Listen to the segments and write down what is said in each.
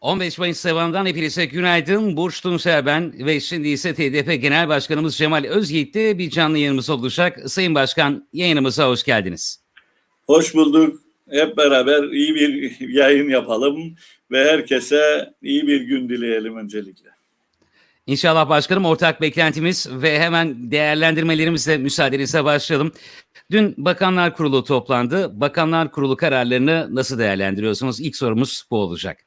15 Mayıs sabahından hepinize günaydın. Burç Tunçer ben ve şimdi ise TDP Genel Başkanımız Cemal Özyiğit'te bir canlı yayınımız olacak. Sayın Başkan yayınımıza hoş geldiniz. Hoş bulduk. Hep beraber iyi bir yayın yapalım ve herkese iyi bir gün dileyelim öncelikle. İnşallah başkanım ortak beklentimiz ve hemen değerlendirmelerimizle müsaadenizle başlayalım. Dün Bakanlar Kurulu toplandı. Bakanlar Kurulu kararlarını nasıl değerlendiriyorsunuz? İlk sorumuz bu olacak.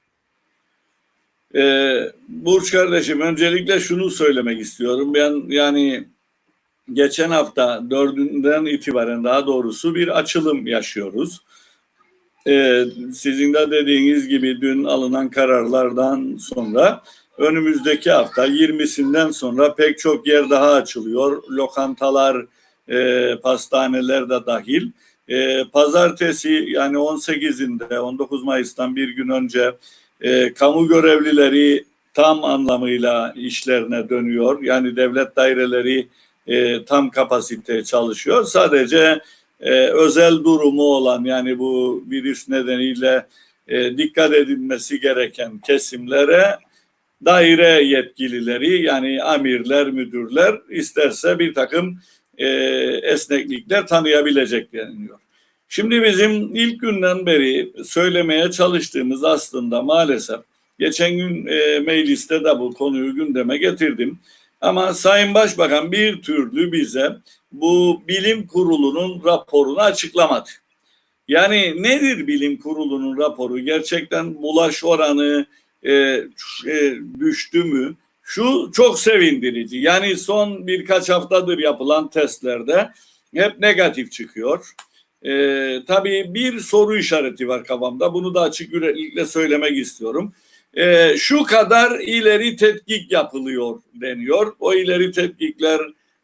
Ee, Burç kardeşim öncelikle şunu söylemek istiyorum. Ben yani geçen hafta dördünden itibaren daha doğrusu bir açılım yaşıyoruz. Ee, sizin de dediğiniz gibi dün alınan kararlardan sonra önümüzdeki hafta 20'sinden sonra pek çok yer daha açılıyor. Lokantalar, e, pastaneler de dahil. E, pazartesi yani 18'inde 19 Mayıs'tan bir gün önce e, kamu görevlileri tam anlamıyla işlerine dönüyor. Yani devlet daireleri e, tam kapasite çalışıyor. Sadece e, özel durumu olan yani bu virüs nedeniyle e, dikkat edilmesi gereken kesimlere daire yetkilileri yani amirler, müdürler isterse bir takım e, esneklikler tanıyabilecek deniliyor. Şimdi bizim ilk günden beri söylemeye çalıştığımız aslında maalesef geçen gün e, mecliste de bu konuyu gündeme getirdim. Ama Sayın Başbakan bir türlü bize bu bilim kurulunun raporunu açıklamadı. Yani nedir bilim kurulunun raporu? Gerçekten bulaş oranı e, e, düştü mü? Şu çok sevindirici. Yani son birkaç haftadır yapılan testlerde hep negatif çıkıyor. Ee, tabii bir soru işareti var kafamda. Bunu da açık yüreklilikle söylemek istiyorum. Ee, şu kadar ileri tetkik yapılıyor deniyor. O ileri tetkikler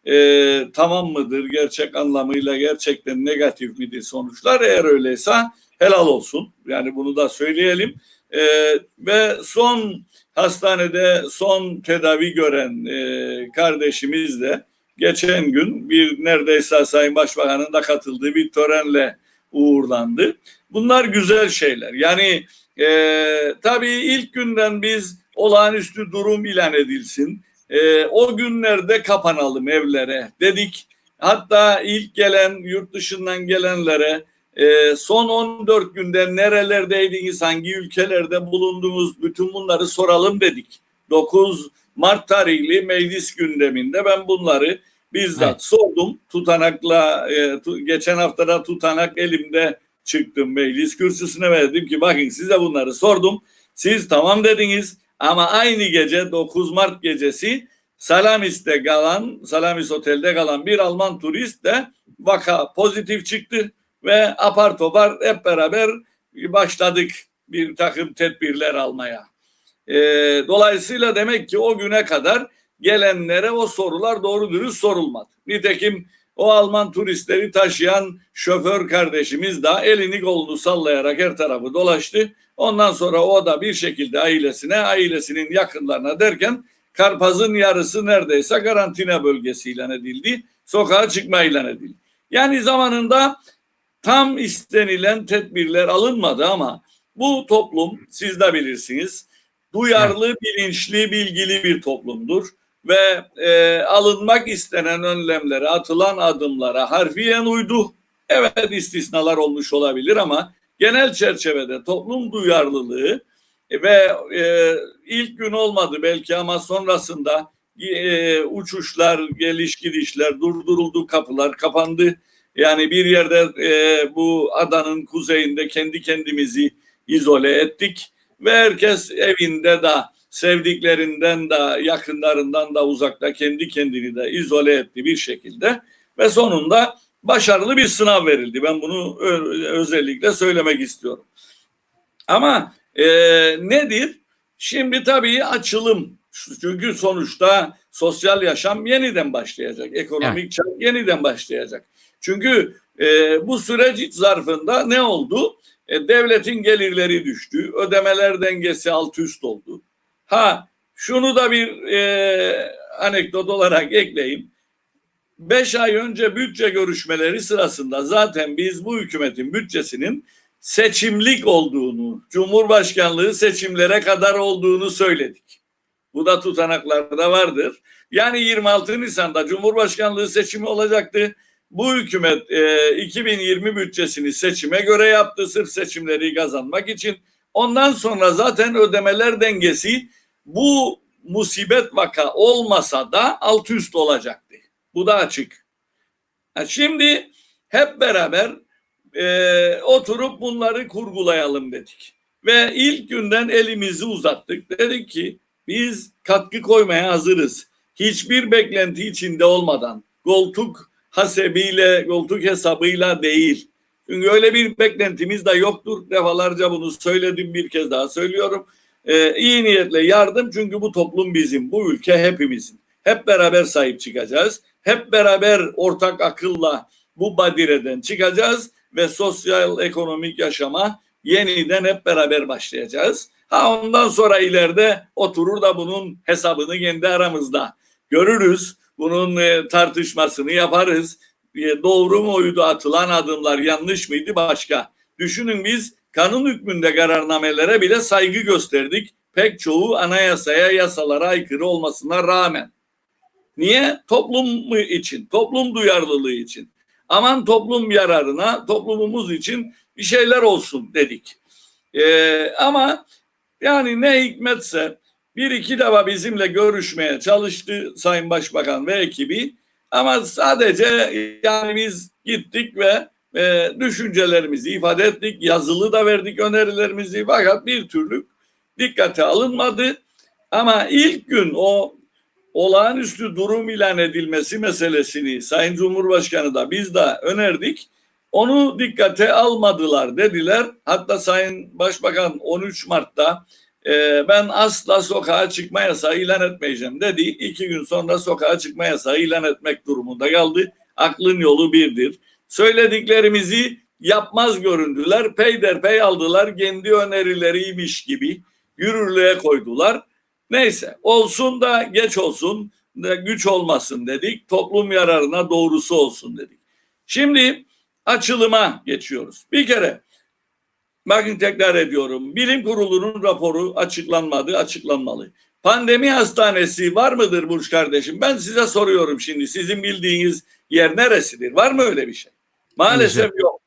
e, tamam mıdır? Gerçek anlamıyla gerçekten negatif midir sonuçlar? Eğer öyleyse helal olsun. Yani bunu da söyleyelim. Ee, ve son hastanede son tedavi gören e, kardeşimiz de geçen gün bir neredeyse Sayın Başbakan'ın da katıldığı bir törenle uğurlandı. Bunlar güzel şeyler. Yani e, tabii ilk günden biz olağanüstü durum ilan edilsin. E, o günlerde kapanalım evlere dedik. Hatta ilk gelen yurt dışından gelenlere e, son 14 günde nerelerdeydiniz, hangi ülkelerde bulundunuz bütün bunları soralım dedik. 9 Mart tarihli meclis gündeminde ben bunları bizzat evet. sordum. Tutanakla e, tu, geçen haftada tutanak elimde çıktım meclis kürsüsüne ve dedim ki bakın size bunları sordum. Siz tamam dediniz ama aynı gece 9 Mart gecesi Salamis'te kalan, Salamis Otel'de kalan bir Alman turist de vaka pozitif çıktı ve apar topar hep beraber başladık bir takım tedbirler almaya. E, dolayısıyla demek ki o güne kadar gelenlere o sorular doğru dürüst sorulmadı. Nitekim o Alman turistleri taşıyan şoför kardeşimiz de elini kolunu sallayarak her tarafı dolaştı. Ondan sonra o da bir şekilde ailesine, ailesinin yakınlarına derken Karpaz'ın yarısı neredeyse karantina bölgesi ilan edildi. Sokağa çıkma ilan edildi. Yani zamanında tam istenilen tedbirler alınmadı ama bu toplum siz de bilirsiniz duyarlı, bilinçli, bilgili bir toplumdur ve e, alınmak istenen önlemlere, atılan adımlara harfiyen uydu. Evet istisnalar olmuş olabilir ama genel çerçevede toplum duyarlılığı ve e, ilk gün olmadı belki ama sonrasında e, uçuşlar, geliş gidişler durduruldu, kapılar kapandı. Yani bir yerde e, bu adanın kuzeyinde kendi kendimizi izole ettik ve herkes evinde de sevdiklerinden de yakınlarından da uzakta kendi kendini de izole etti bir şekilde ve sonunda başarılı bir sınav verildi. Ben bunu özellikle söylemek istiyorum. Ama e, nedir? Şimdi tabii açılım. Çünkü sonuçta sosyal yaşam yeniden başlayacak. Ekonomik evet. çağ yeniden başlayacak. Çünkü e, bu süreç zarfında ne oldu? E, devletin gelirleri düştü. Ödemeler dengesi alt üst oldu. Ha şunu da bir e, anekdot olarak ekleyeyim. Beş ay önce bütçe görüşmeleri sırasında zaten biz bu hükümetin bütçesinin seçimlik olduğunu, Cumhurbaşkanlığı seçimlere kadar olduğunu söyledik. Bu da tutanaklarda vardır. Yani 26 Nisan'da Cumhurbaşkanlığı seçimi olacaktı. Bu hükümet e, 2020 bütçesini seçime göre yaptı sırf seçimleri kazanmak için. Ondan sonra zaten ödemeler dengesi bu musibet vaka olmasa da alt üst olacaktı. Bu da açık. Ha, şimdi hep beraber e, oturup bunları kurgulayalım dedik. Ve ilk günden elimizi uzattık. Dedik ki biz katkı koymaya hazırız. Hiçbir beklenti içinde olmadan koltuk hasebiyle, koltuk hesabıyla değil. Çünkü öyle bir beklentimiz de yoktur. Defalarca bunu söyledim bir kez daha söylüyorum. Ee, iyi niyetle yardım çünkü bu toplum bizim, bu ülke hepimizin. Hep beraber sahip çıkacağız. Hep beraber ortak akılla bu badireden çıkacağız ve sosyal ekonomik yaşama yeniden hep beraber başlayacağız. Ha ondan sonra ileride oturur da bunun hesabını kendi aramızda görürüz. Bunun e, tartışmasını yaparız. E, doğru muydu atılan adımlar yanlış mıydı başka. Düşünün biz kanun hükmünde kararnamelere bile saygı gösterdik. Pek çoğu anayasaya, yasalara aykırı olmasına rağmen. Niye? Toplum için, toplum duyarlılığı için. Aman toplum yararına, toplumumuz için bir şeyler olsun dedik. Ee, ama yani ne hikmetse bir iki defa bizimle görüşmeye çalıştı Sayın Başbakan ve ekibi. Ama sadece yani biz gittik ve e, düşüncelerimizi ifade ettik. Yazılı da verdik önerilerimizi fakat bir türlü dikkate alınmadı. Ama ilk gün o olağanüstü durum ilan edilmesi meselesini Sayın Cumhurbaşkanı da biz de önerdik. Onu dikkate almadılar dediler. Hatta Sayın Başbakan 13 Mart'ta e, ben asla sokağa çıkma yasağı ilan etmeyeceğim dedi. İki gün sonra sokağa çıkma yasağı ilan etmek durumunda kaldı. Aklın yolu birdir. Söylediklerimizi yapmaz göründüler. Peyderpey aldılar. Kendi önerileriymiş gibi yürürlüğe koydular. Neyse olsun da geç olsun da güç olmasın dedik. Toplum yararına doğrusu olsun dedik. Şimdi açılıma geçiyoruz. Bir kere bakın tekrar ediyorum. Bilim kurulunun raporu açıklanmadı, açıklanmalı. Pandemi hastanesi var mıdır Burç kardeşim? Ben size soruyorum şimdi. Sizin bildiğiniz yer neresidir? Var mı öyle bir şey? Maalesef yok.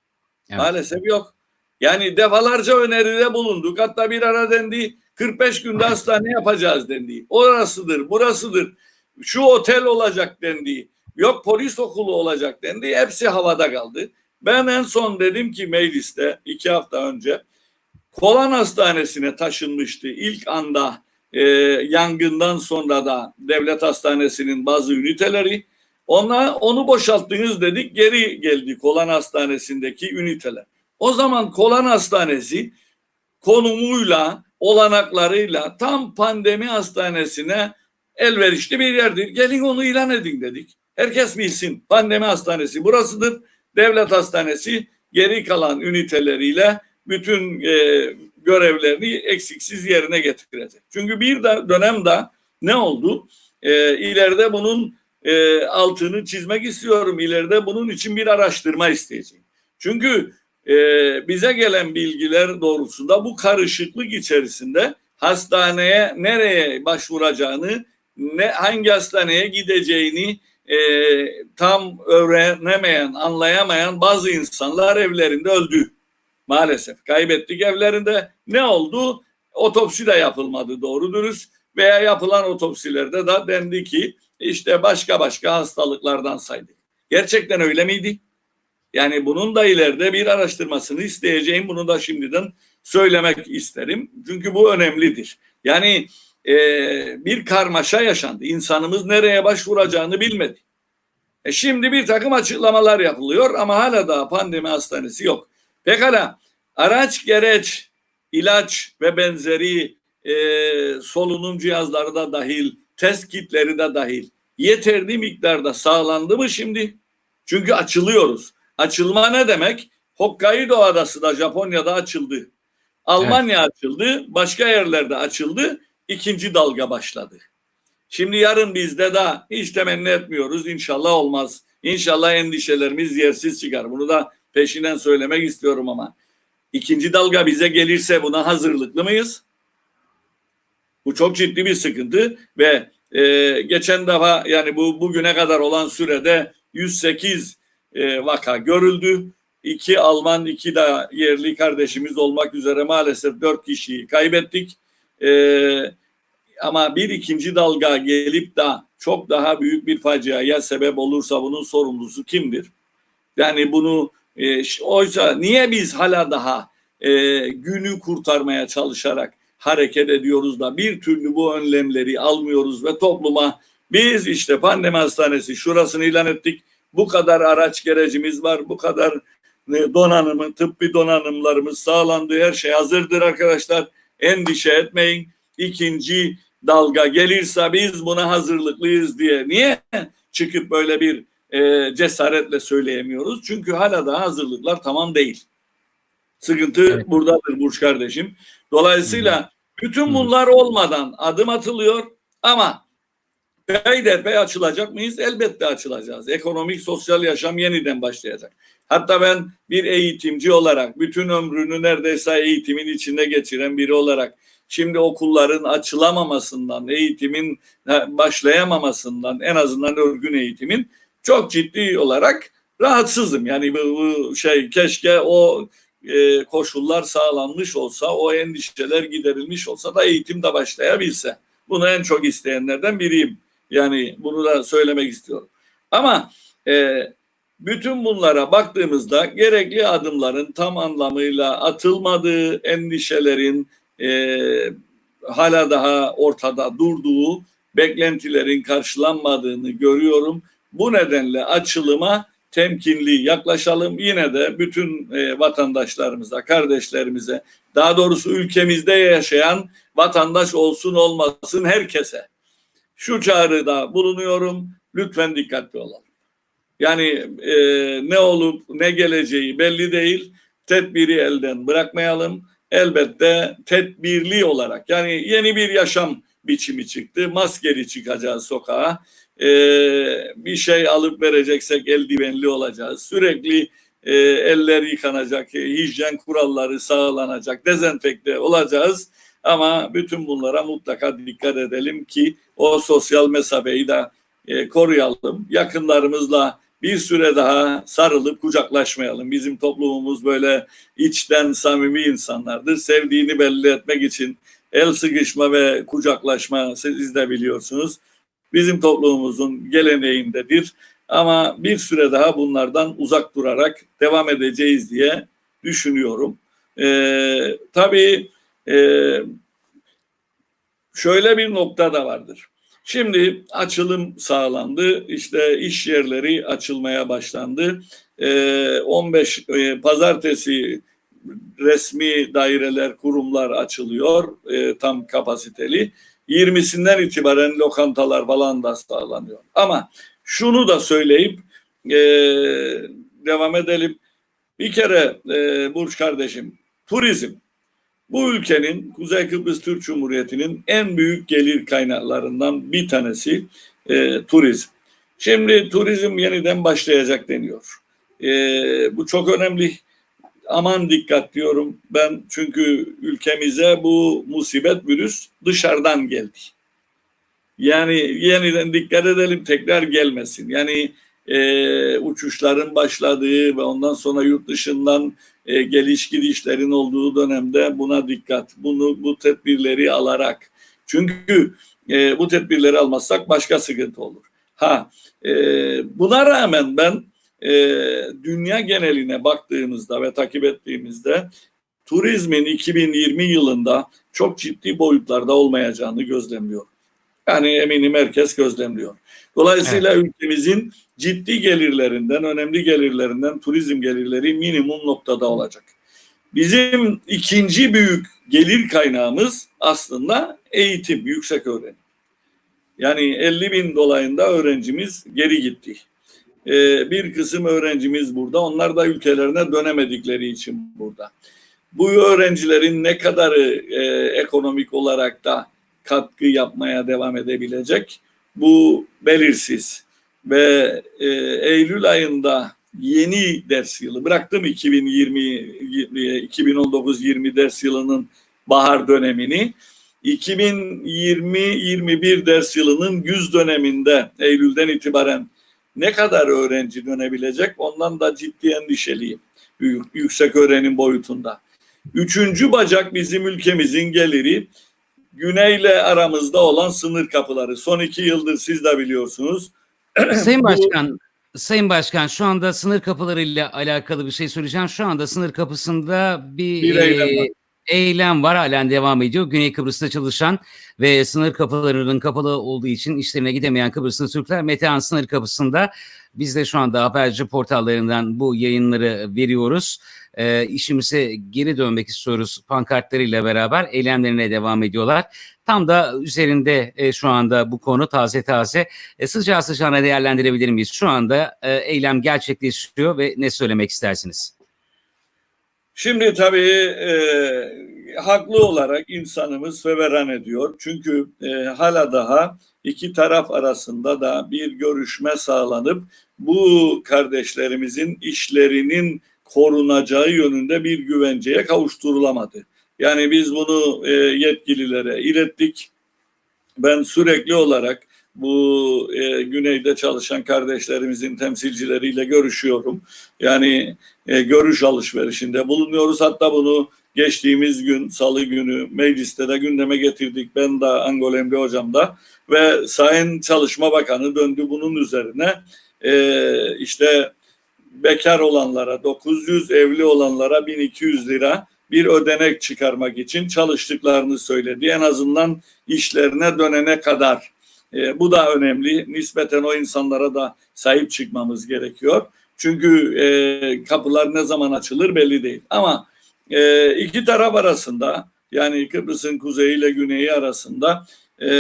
Evet. Maalesef yok. Yani defalarca öneride bulunduk. Hatta bir ara dendi 45 günde hastane yapacağız dendi. Orasıdır, burasıdır. Şu otel olacak dendi. Yok polis okulu olacak dendi. Hepsi havada kaldı. Ben en son dedim ki mecliste iki hafta önce Kolan Hastanesi'ne taşınmıştı. İlk anda e, yangından sonra da devlet hastanesinin bazı üniteleri ona onu boşalttınız dedik geri geldi Kolan Hastanesi'ndeki üniteler. O zaman Kolan Hastanesi konumuyla olanaklarıyla tam pandemi hastanesine elverişli bir yerdir. Gelin onu ilan edin dedik. Herkes bilsin pandemi hastanesi burasıdır. Devlet hastanesi geri kalan üniteleriyle bütün e, görevlerini eksiksiz yerine getirecek. Çünkü bir de dönemde ne oldu? E, ileride bunun e, altını çizmek istiyorum. İleride bunun için bir araştırma isteyeceğim. Çünkü e, bize gelen bilgiler doğrultusunda bu karışıklık içerisinde hastaneye nereye başvuracağını, ne hangi hastaneye gideceğini e, tam öğrenemeyen, anlayamayan bazı insanlar evlerinde öldü. Maalesef kaybettik evlerinde. Ne oldu? Otopsi de yapılmadı doğru dürüst veya yapılan otopsilerde de dendi ki işte başka başka hastalıklardan saydık. Gerçekten öyle miydi? Yani bunun da ileride bir araştırmasını isteyeceğim. Bunu da şimdiden söylemek isterim. Çünkü bu önemlidir. Yani e, bir karmaşa yaşandı. İnsanımız nereye başvuracağını bilmedi. E şimdi bir takım açıklamalar yapılıyor ama hala daha pandemi hastanesi yok. Pekala araç gereç, ilaç ve benzeri e, solunum cihazları da dahil, test kitleri de dahil yeterli miktarda sağlandı mı şimdi? Çünkü açılıyoruz. Açılma ne demek? Hokkaido adası da Japonya'da açıldı. Almanya açıldı, başka yerlerde açıldı. İkinci dalga başladı. Şimdi yarın bizde de hiç temenni etmiyoruz. İnşallah olmaz. İnşallah endişelerimiz yersiz çıkar. Bunu da peşinden söylemek istiyorum ama. İkinci dalga bize gelirse buna hazırlıklı mıyız? Bu çok ciddi bir sıkıntı ve e, geçen defa yani bu bugüne kadar olan sürede 108 e, vaka görüldü. İki Alman, iki de yerli kardeşimiz olmak üzere maalesef dört kişiyi kaybettik. E, ama bir ikinci dalga gelip de çok daha büyük bir faciaya sebep olursa bunun sorumlusu kimdir? Yani bunu e, oysa niye biz hala daha e, günü kurtarmaya çalışarak hareket ediyoruz da bir türlü bu önlemleri almıyoruz ve topluma biz işte pandemi hastanesi şurasını ilan ettik. Bu kadar araç gerecimiz var. Bu kadar e, donanımı, tıbbi donanımlarımız sağlandı. Her şey hazırdır arkadaşlar. Endişe etmeyin. İkinci dalga gelirse biz buna hazırlıklıyız diye. Niye çıkıp böyle bir e, cesaretle söyleyemiyoruz? Çünkü hala daha hazırlıklar tamam değil. Sıkıntı Evet. buradadır Burç kardeşim. Dolayısıyla bütün bunlar olmadan adım atılıyor ama peyderpey açılacak mıyız? Elbette açılacağız. Ekonomik, sosyal yaşam yeniden başlayacak. Hatta ben bir eğitimci olarak, bütün ömrünü neredeyse eğitimin içinde geçiren biri olarak şimdi okulların açılamamasından, eğitimin başlayamamasından, en azından örgün eğitimin çok ciddi olarak rahatsızım. Yani bu şey keşke o e, koşullar sağlanmış olsa, o endişeler giderilmiş olsa da eğitim de başlayabilse. Bunu en çok isteyenlerden biriyim. Yani bunu da söylemek istiyorum. Ama e, bütün bunlara baktığımızda gerekli adımların tam anlamıyla atılmadığı, endişelerin e, hala daha ortada durduğu, beklentilerin karşılanmadığını görüyorum. Bu nedenle açılıma temkinli yaklaşalım. Yine de bütün e, vatandaşlarımıza, kardeşlerimize, daha doğrusu ülkemizde yaşayan vatandaş olsun olmasın herkese şu çağrıda bulunuyorum. Lütfen dikkatli olalım. Yani e, ne olup ne geleceği belli değil. Tedbiri elden bırakmayalım. Elbette tedbirli olarak yani yeni bir yaşam biçimi çıktı. Maskeli çıkacağız sokağa. E, bir şey alıp vereceksek eldivenli olacağız. Sürekli e, eller yıkanacak, e, hijyen kuralları sağlanacak, dezenfekte olacağız. Ama bütün bunlara mutlaka dikkat edelim ki o sosyal mesafeyi de e, koruyalım. Yakınlarımızla bir süre daha sarılıp kucaklaşmayalım. Bizim toplumumuz böyle içten samimi insanlardır. Sevdiğini belli etmek için el sıkışma ve kucaklaşma siz de biliyorsunuz. Bizim toplumumuzun geleneğindedir. Ama bir süre daha bunlardan uzak durarak devam edeceğiz diye düşünüyorum. Ee, tabii e, şöyle bir nokta da vardır. Şimdi açılım sağlandı. İşte iş yerleri açılmaya başlandı. Ee, 15 e, pazartesi resmi daireler, kurumlar açılıyor e, tam kapasiteli. 20'sinden itibaren lokantalar falan da sağlanıyor. Ama şunu da söyleyip e, devam edelim. Bir kere e, Burç kardeşim, turizm bu ülkenin Kuzey Kıbrıs Türk Cumhuriyeti'nin en büyük gelir kaynaklarından bir tanesi e, turizm. Şimdi turizm yeniden başlayacak deniyor. E, bu çok önemli. Aman dikkat diyorum ben çünkü ülkemize bu musibet virüs dışarıdan geldi. Yani yeniden dikkat edelim tekrar gelmesin. Yani e, uçuşların başladığı ve ondan sonra yurt dışından e, geliş gidişlerin olduğu dönemde buna dikkat, bunu bu tedbirleri alarak. Çünkü e, bu tedbirleri almazsak başka sıkıntı olur. Ha, e, buna rağmen ben e, dünya geneline baktığımızda ve takip ettiğimizde turizmin 2020 yılında çok ciddi boyutlarda olmayacağını gözlemliyorum. Yani eminim herkes gözlemliyor. Dolayısıyla evet. ülkemizin ciddi gelirlerinden, önemli gelirlerinden turizm gelirleri minimum noktada olacak. Bizim ikinci büyük gelir kaynağımız aslında eğitim, yüksek öğrenim. Yani 50 bin dolayında öğrencimiz geri gitti. Ee, bir kısım öğrencimiz burada. Onlar da ülkelerine dönemedikleri için burada. Bu öğrencilerin ne kadarı e, ekonomik olarak da katkı yapmaya devam edebilecek? Bu belirsiz ve e, Eylül ayında yeni ders yılı. Bıraktım 2020 2019-20 ders yılının bahar dönemini. 2020-21 ders yılının güz döneminde Eylül'den itibaren ne kadar öğrenci dönebilecek ondan da ciddi endişeliyim. Yü- Yüksek öğrenim boyutunda. Üçüncü bacak bizim ülkemizin geliri güneyle aramızda olan sınır kapıları. Son iki yıldır siz de biliyorsunuz. Sayın Başkan, Sayın Başkan şu anda sınır kapılarıyla alakalı bir şey söyleyeceğim. Şu anda sınır kapısında bir, Bir eylem var. e, eylem var halen devam ediyor. Güney Kıbrıs'ta çalışan ve sınır kapılarının kapalı olduğu için işlerine gidemeyen Kıbrıslı Türkler Metehan sınır kapısında biz de şu anda haberci portallarından bu yayınları veriyoruz. E, işimize geri dönmek istiyoruz pankartlarıyla beraber eylemlerine devam ediyorlar. Tam da üzerinde e, şu anda bu konu taze taze e, sıcağı sıcağına değerlendirebilir miyiz? Şu anda e, eylem gerçekleşiyor ve ne söylemek istersiniz? Şimdi tabii e, haklı olarak insanımız feveran ediyor. Çünkü e, hala daha iki taraf arasında da bir görüşme sağlanıp bu kardeşlerimizin işlerinin korunacağı yönünde bir güvenceye kavuşturulamadı. Yani biz bunu e, yetkililere ilettik. Ben sürekli olarak bu e, güneyde çalışan kardeşlerimizin temsilcileriyle görüşüyorum. Yani e, görüş alışverişinde bulunuyoruz. Hatta bunu geçtiğimiz gün salı günü mecliste de gündeme getirdik. Ben de Angol Emre hocam da ve Sayın Çalışma Bakanı döndü bunun üzerine e, işte bekar olanlara 900 evli olanlara 1200 lira bir ödenek çıkarmak için çalıştıklarını söyledi. En azından işlerine dönene kadar. E, bu da önemli. Nispeten o insanlara da sahip çıkmamız gerekiyor. Çünkü e, kapılar ne zaman açılır belli değil. Ama e, iki taraf arasında yani Kıbrıs'ın kuzeyi ile güneyi arasında e,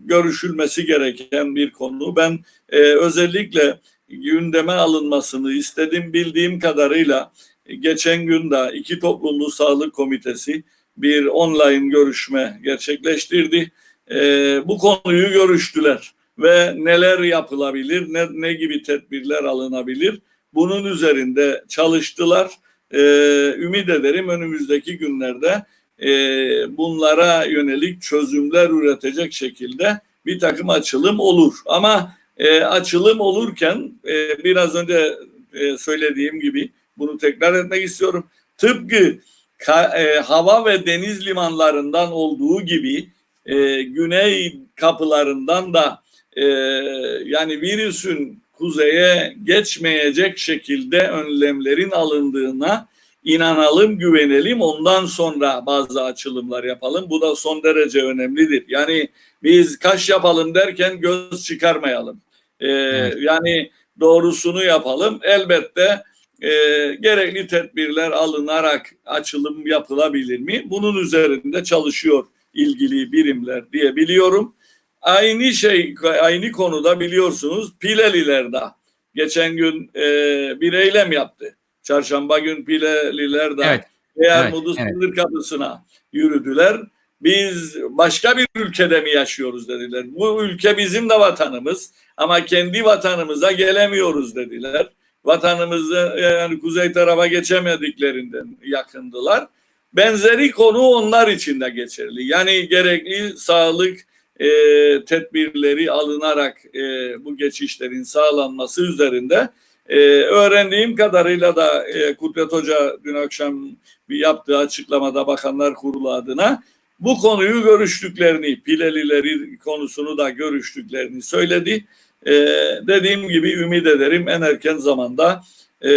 görüşülmesi gereken bir konu. Ben e, özellikle gündeme alınmasını istedim bildiğim kadarıyla geçen gün de iki toplumlu sağlık komitesi bir online görüşme gerçekleştirdi. E, bu konuyu görüştüler ve neler yapılabilir, ne, ne gibi tedbirler alınabilir bunun üzerinde çalıştılar. E, ümit ederim önümüzdeki günlerde e, bunlara yönelik çözümler üretecek şekilde bir takım açılım olur. Ama e, açılım olurken e, biraz önce e, söylediğim gibi bunu tekrar etmek istiyorum. Tıpkı ka- e, hava ve deniz limanlarından olduğu gibi e, güney kapılarından da e, yani virüsün kuzeye geçmeyecek şekilde önlemlerin alındığına inanalım, güvenelim. Ondan sonra bazı açılımlar yapalım. Bu da son derece önemlidir. Yani biz kaş yapalım derken göz çıkarmayalım. Ee, Evet. Yani doğrusunu yapalım. Elbette e, gerekli tedbirler alınarak açılım yapılabilir mi? Bunun üzerinde çalışıyor ilgili birimler diye biliyorum. Aynı şey, aynı konuda biliyorsunuz Pileliler'de geçen gün e, bir eylem yaptı. Çarşamba gün Pileliler'de Evet, Eğer evet, Mudu evet. sınır kapısına yürüdüler. Biz başka bir ülkede mi yaşıyoruz dediler. Bu ülke bizim de vatanımız ama kendi vatanımıza gelemiyoruz dediler. Vatanımızı yani kuzey tarafa geçemediklerinden yakındılar. Benzeri konu onlar için de geçerli. Yani gerekli sağlık e, tedbirleri alınarak e, bu geçişlerin sağlanması üzerinde e, öğrendiğim kadarıyla da e, Kudret Hoca dün akşam bir yaptığı açıklamada Bakanlar Kurulu adına bu konuyu görüştüklerini, Pilelileri konusunu da görüştüklerini söyledi. E, dediğim gibi ümit ederim en erken zamanda e,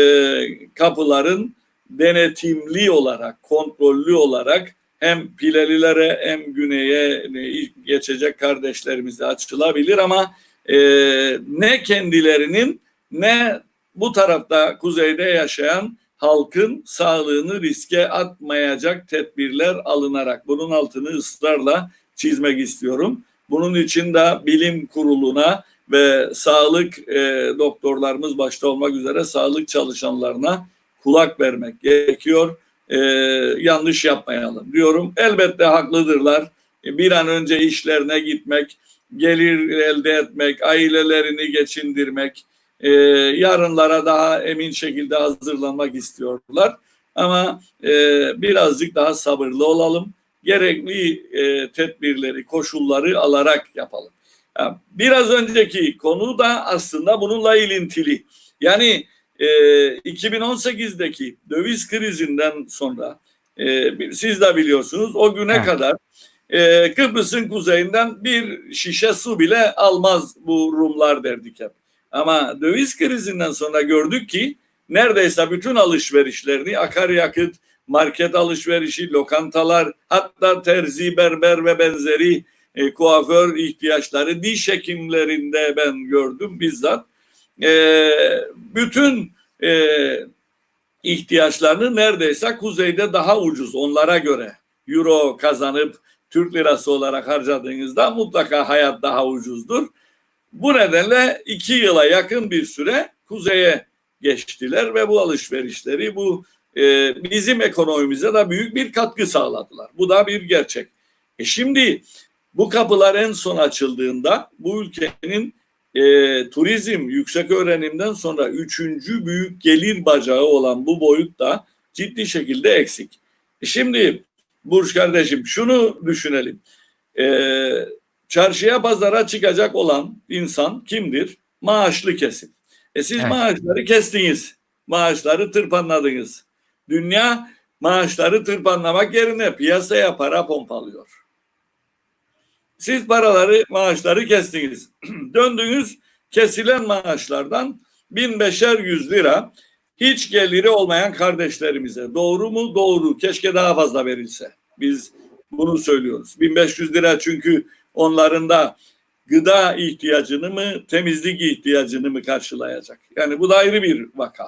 kapıların denetimli olarak, kontrollü olarak hem Pilelilere hem güneye geçecek kardeşlerimize açılabilir ama e, ne kendilerinin ne bu tarafta kuzeyde yaşayan halkın sağlığını riske atmayacak tedbirler alınarak bunun altını ısrarla çizmek istiyorum. Bunun için de bilim kuruluna ve sağlık e, doktorlarımız başta olmak üzere sağlık çalışanlarına kulak vermek gerekiyor. E, yanlış yapmayalım diyorum. Elbette haklıdırlar. E, bir an önce işlerine gitmek, gelir elde etmek, ailelerini geçindirmek, e, yarınlara daha emin şekilde hazırlanmak istiyorlar. Ama e, birazcık daha sabırlı olalım. Gerekli e, tedbirleri, koşulları alarak yapalım. Ya, biraz önceki konu da aslında bununla ilintili. Yani e, 2018'deki döviz krizinden sonra e, siz de biliyorsunuz o güne Evet. kadar e, Kıbrıs'ın kuzeyinden bir şişe su bile almaz bu Rumlar derdik hep. Ama döviz krizinden sonra gördük ki neredeyse bütün alışverişlerini akaryakıt, market alışverişi, lokantalar, hatta terzi, berber ve benzeri e, kuaför ihtiyaçları diş hekimlerinde ben gördüm bizzat. E, bütün e, ihtiyaçlarını neredeyse kuzeyde daha ucuz onlara göre euro kazanıp Türk lirası olarak harcadığınızda mutlaka hayat daha ucuzdur. Bu nedenle iki yıla yakın bir süre kuzeye geçtiler ve bu alışverişleri bu e, bizim ekonomimize de büyük bir katkı sağladılar. Bu da bir gerçek. E şimdi bu kapılar en son açıldığında bu ülkenin e, turizm, yüksek öğrenimden sonra üçüncü büyük gelir bacağı olan bu boyut da ciddi şekilde eksik. E şimdi Burç kardeşim şunu düşünelim. E, çarşıya pazara çıkacak olan insan kimdir? Maaşlı kesim. E siz Evet. maaşları kestiniz. Maaşları tırpanladınız. Dünya maaşları tırpanlamak yerine piyasaya para pompalıyor. Siz paraları, maaşları kestiniz. Döndünüz kesilen maaşlardan 1500 lira hiç geliri olmayan kardeşlerimize. Doğru mu? Doğru. Keşke daha fazla verilse. Biz bunu söylüyoruz. 1500 lira çünkü onların da gıda ihtiyacını mı, temizlik ihtiyacını mı karşılayacak? Yani bu da ayrı bir vaka.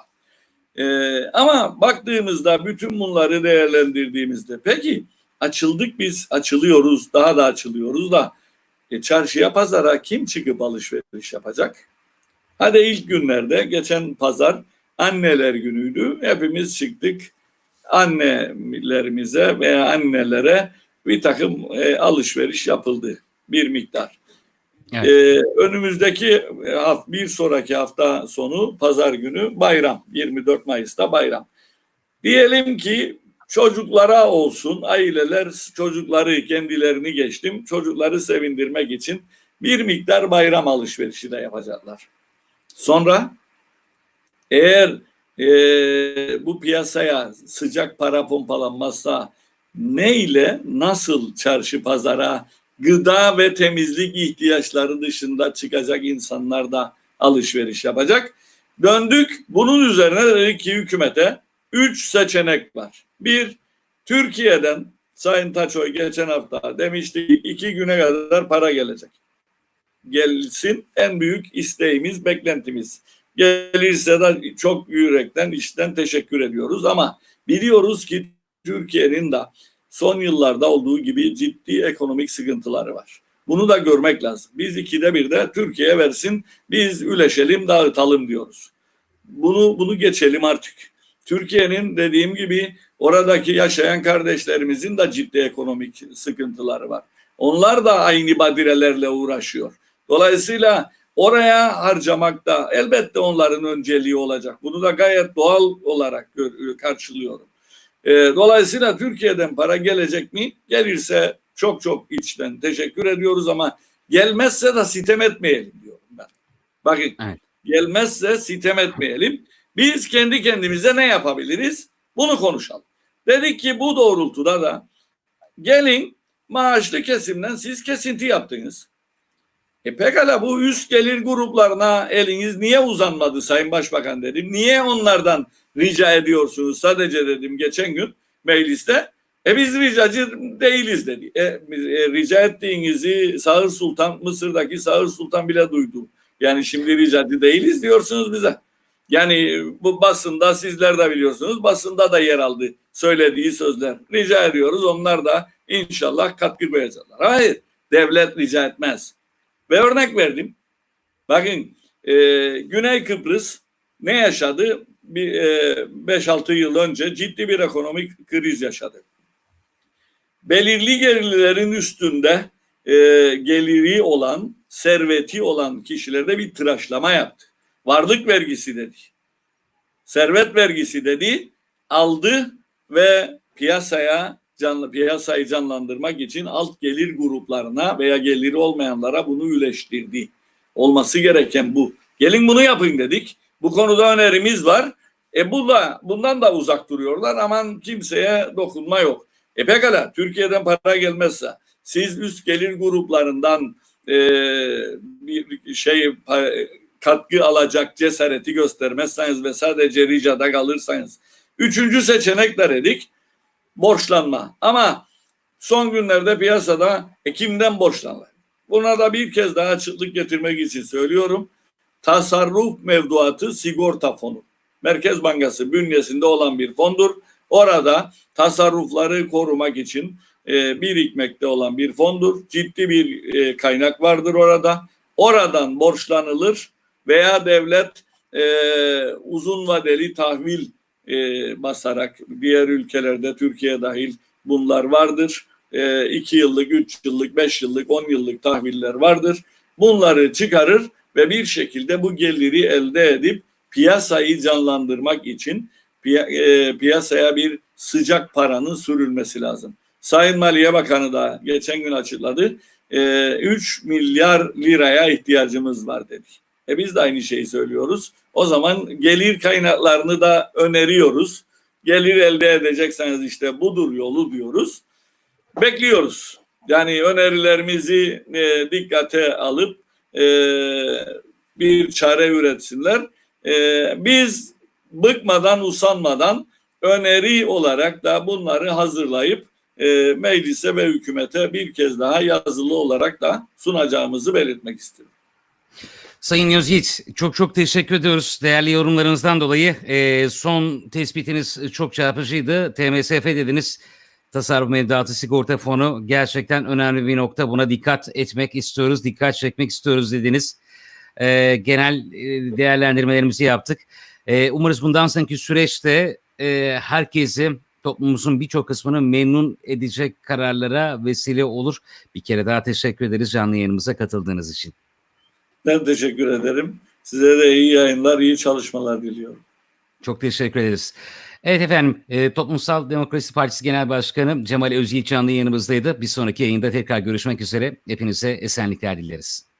Ee, ama baktığımızda bütün bunları değerlendirdiğimizde peki açıldık biz açılıyoruz daha da açılıyoruz da e, çarşıya pazara kim çıkıp alışveriş yapacak? Hadi ilk günlerde geçen pazar anneler günüydü. Hepimiz çıktık annelerimize veya annelere bir takım e, alışveriş yapıldı bir miktar. Evet. Ee, önümüzdeki hafta, bir sonraki hafta sonu pazar günü bayram 24 Mayıs'ta bayram. Diyelim ki çocuklara olsun aileler çocukları kendilerini geçtim çocukları sevindirmek için bir miktar bayram alışverişi de yapacaklar. Sonra eğer e, bu piyasaya sıcak para pompalanmazsa ne ile nasıl çarşı pazara gıda ve temizlik ihtiyaçları dışında çıkacak insanlar da alışveriş yapacak. Döndük bunun üzerine dedik ki hükümete üç seçenek var. Bir, Türkiye'den Sayın Taçoy geçen hafta demişti ki iki güne kadar para gelecek. Gelsin en büyük isteğimiz, beklentimiz. Gelirse de çok yürekten, içten teşekkür ediyoruz ama biliyoruz ki Türkiye'nin de son yıllarda olduğu gibi ciddi ekonomik sıkıntıları var. Bunu da görmek lazım. Biz ikide bir de Türkiye versin, biz üleşelim, dağıtalım diyoruz. Bunu bunu geçelim artık. Türkiye'nin dediğim gibi oradaki yaşayan kardeşlerimizin de ciddi ekonomik sıkıntıları var. Onlar da aynı badirelerle uğraşıyor. Dolayısıyla oraya harcamak da elbette onların önceliği olacak. Bunu da gayet doğal olarak karşılıyorum. E, dolayısıyla Türkiye'den para gelecek mi? Gelirse çok çok içten teşekkür ediyoruz ama gelmezse de sitem etmeyelim diyorum ben. Bakın Evet. gelmezse sitem etmeyelim. Biz kendi kendimize ne yapabiliriz? Bunu konuşalım. Dedik ki bu doğrultuda da gelin maaşlı kesimden siz kesinti yaptınız. E pekala bu üst gelir gruplarına eliniz niye uzanmadı Sayın Başbakan dedim. Niye onlardan rica ediyorsunuz sadece dedim geçen gün mecliste. E biz ricacı değiliz dedi. E, e, rica ettiğinizi Sağır Sultan, Mısır'daki Sağır Sultan bile duydu. Yani şimdi ricacı değiliz diyorsunuz bize. Yani bu basında sizler de biliyorsunuz basında da yer aldı söylediği sözler. Rica ediyoruz onlar da inşallah katkı koyacaklar. Hayır devlet rica etmez. Ve örnek verdim. Bakın e, Güney Kıbrıs ne yaşadı? Bir e, 5-6 yıl önce ciddi bir ekonomik kriz yaşadı. Belirli gelirlerin üstünde e, geliri olan, serveti olan kişilerde bir tıraşlama yaptı. Varlık vergisi dedi. Servet vergisi dedi. Aldı ve piyasaya canlı piyasayı canlandırmak için alt gelir gruplarına veya geliri olmayanlara bunu üleştirdi. Olması gereken bu. Gelin bunu yapın dedik. Bu konuda önerimiz var. E bu da bundan da uzak duruyorlar. Aman kimseye dokunma yok. E pekala Türkiye'den para gelmezse siz üst gelir gruplarından e, bir şey pa- katkı alacak cesareti göstermezseniz ve sadece ricada kalırsanız. Üçüncü seçenek de dedik borçlanma. Ama son günlerde piyasada e, kimden? Buna da bir kez daha açıklık getirmek için söylüyorum. Tasarruf mevduatı sigorta fonu. Merkez Bankası bünyesinde olan bir fondur. Orada tasarrufları korumak için e, birikmekte olan bir fondur. Ciddi bir e, kaynak vardır orada. Oradan borçlanılır veya devlet e, uzun vadeli tahvil e, basarak diğer ülkelerde Türkiye dahil bunlar vardır. 2 yıllık, 3 yıllık, 5 yıllık, 10 yıllık tahviller vardır. Bunları çıkarır ve bir şekilde bu geliri elde edip piyasayı canlandırmak için e, piyasaya bir sıcak paranın sürülmesi lazım. Sayın Maliye Bakanı da geçen gün açıkladı. E, 3 milyar liraya ihtiyacımız var dedi. E biz de aynı şeyi söylüyoruz. O zaman gelir kaynaklarını da öneriyoruz. Gelir elde edecekseniz işte budur yolu diyoruz. Bekliyoruz. Yani önerilerimizi e, dikkate alıp e, bir çare üretsinler. E, biz bıkmadan usanmadan öneri olarak da bunları hazırlayıp e, meclise ve hükümete bir kez daha yazılı olarak da sunacağımızı belirtmek istiyorum. Sayın Yazıt çok çok teşekkür ediyoruz değerli yorumlarınızdan dolayı. Ee, son tespitiniz çok çarpıcıydı. TMSF dediniz. Tasarruf Mevduatı Sigorta Fonu gerçekten önemli bir nokta. Buna dikkat etmek istiyoruz, dikkat çekmek istiyoruz dediniz. Ee, genel e, değerlendirmelerimizi yaptık. Ee, umarız bundan sonraki süreçte e, herkesi toplumumuzun birçok kısmını memnun edecek kararlara vesile olur. Bir kere daha teşekkür ederiz canlı yayınımıza katıldığınız için. Ben teşekkür ederim. Size de iyi yayınlar, iyi çalışmalar diliyorum. Çok teşekkür ederiz. Evet efendim, e, Toplumsal Demokrasi Partisi Genel Başkanı Cemal Özyiğit canlı yayınımızdaydı. Bir sonraki yayında tekrar görüşmek üzere. Hepinize esenlikler dileriz.